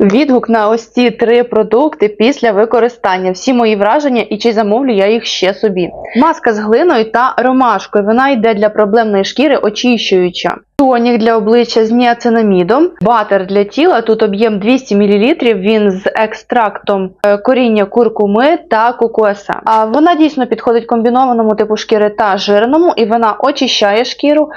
Відгук на ось ці три продукти після використання. Всі мої враження і чи замовлю я їх ще собі. Маска з глиною та ромашкою. Вона йде для проблемної шкіри очищуюча. Тонік для обличчя з ніацинамідом, батер для тіла. Тут об'єм 200 мл. Він з екстрактом е, коріння куркуми та кукуаса. А вона дійсно підходить комбінованому типу шкіри та жирному, і вона очищає шкіру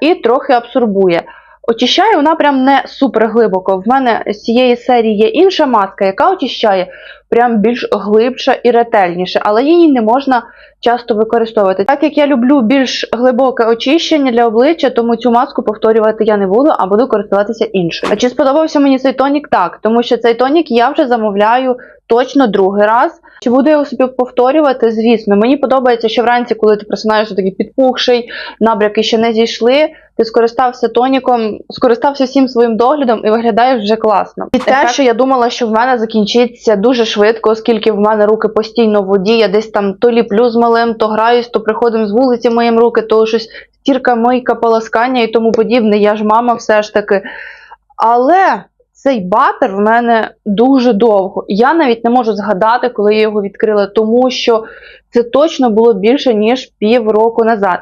і трохи абсорбує. Очищає вона прям не супер глибоко. В мене з цієї серії є інша маска, яка очищає прям більш глибше і ретельніше, але її не можна часто використовувати. Так як я люблю більш глибоке очищення для обличчя, тому цю маску повторювати я не буду, а буду користуватися іншою. А чи сподобався мені цей тонік? Так, тому що цей тонік я вже замовляю точно другий раз. Чи буду я його собі повторювати? Звісно, мені подобається, що вранці, коли ти просинаєшся такий підпухший, набряки ще не зійшли. Ти скористався тоніком, скористався всім своїм доглядом і виглядаєш вже класно. І те, що я думала, що в мене закінчиться дуже швидко, оскільки в мене руки постійно в воді, я десь там то ліплю з малим, то граюсь, то приходимо з вулиці моїм руки, то щось стірка, мийка, полоскання і тому подібне. Я ж мама все ж таки. Але цей батер в мене дуже довго. Я навіть не можу згадати, коли я його відкрила, тому що це точно було більше ніж півроку назад.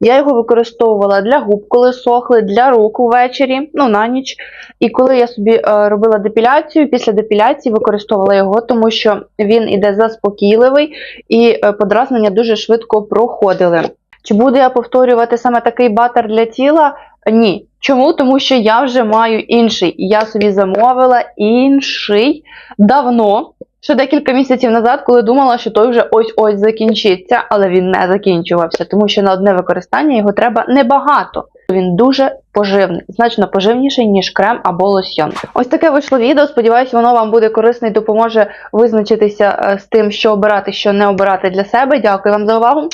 Я його використовувала для губ, коли сохли, для рук увечері, ну на ніч. І коли я собі е, робила депіляцію, після депіляції використовувала його, тому що він іде заспокійливий і е, подразнення дуже швидко проходили. Чи буду я повторювати саме такий батер для тіла? Ні. Чому? Тому що я вже маю інший. Я собі замовила інший давно, ще декілька місяців назад, коли думала, що той вже ось-ось закінчиться, але він не закінчувався, тому що на одне використання його треба небагато. Він дуже поживний, значно поживніший, ніж крем або лосьйон. Ось таке вийшло відео. Сподіваюся, воно вам буде корисне і допоможе визначитися е, з тим, що обирати, що не обирати для себе. Дякую вам за увагу.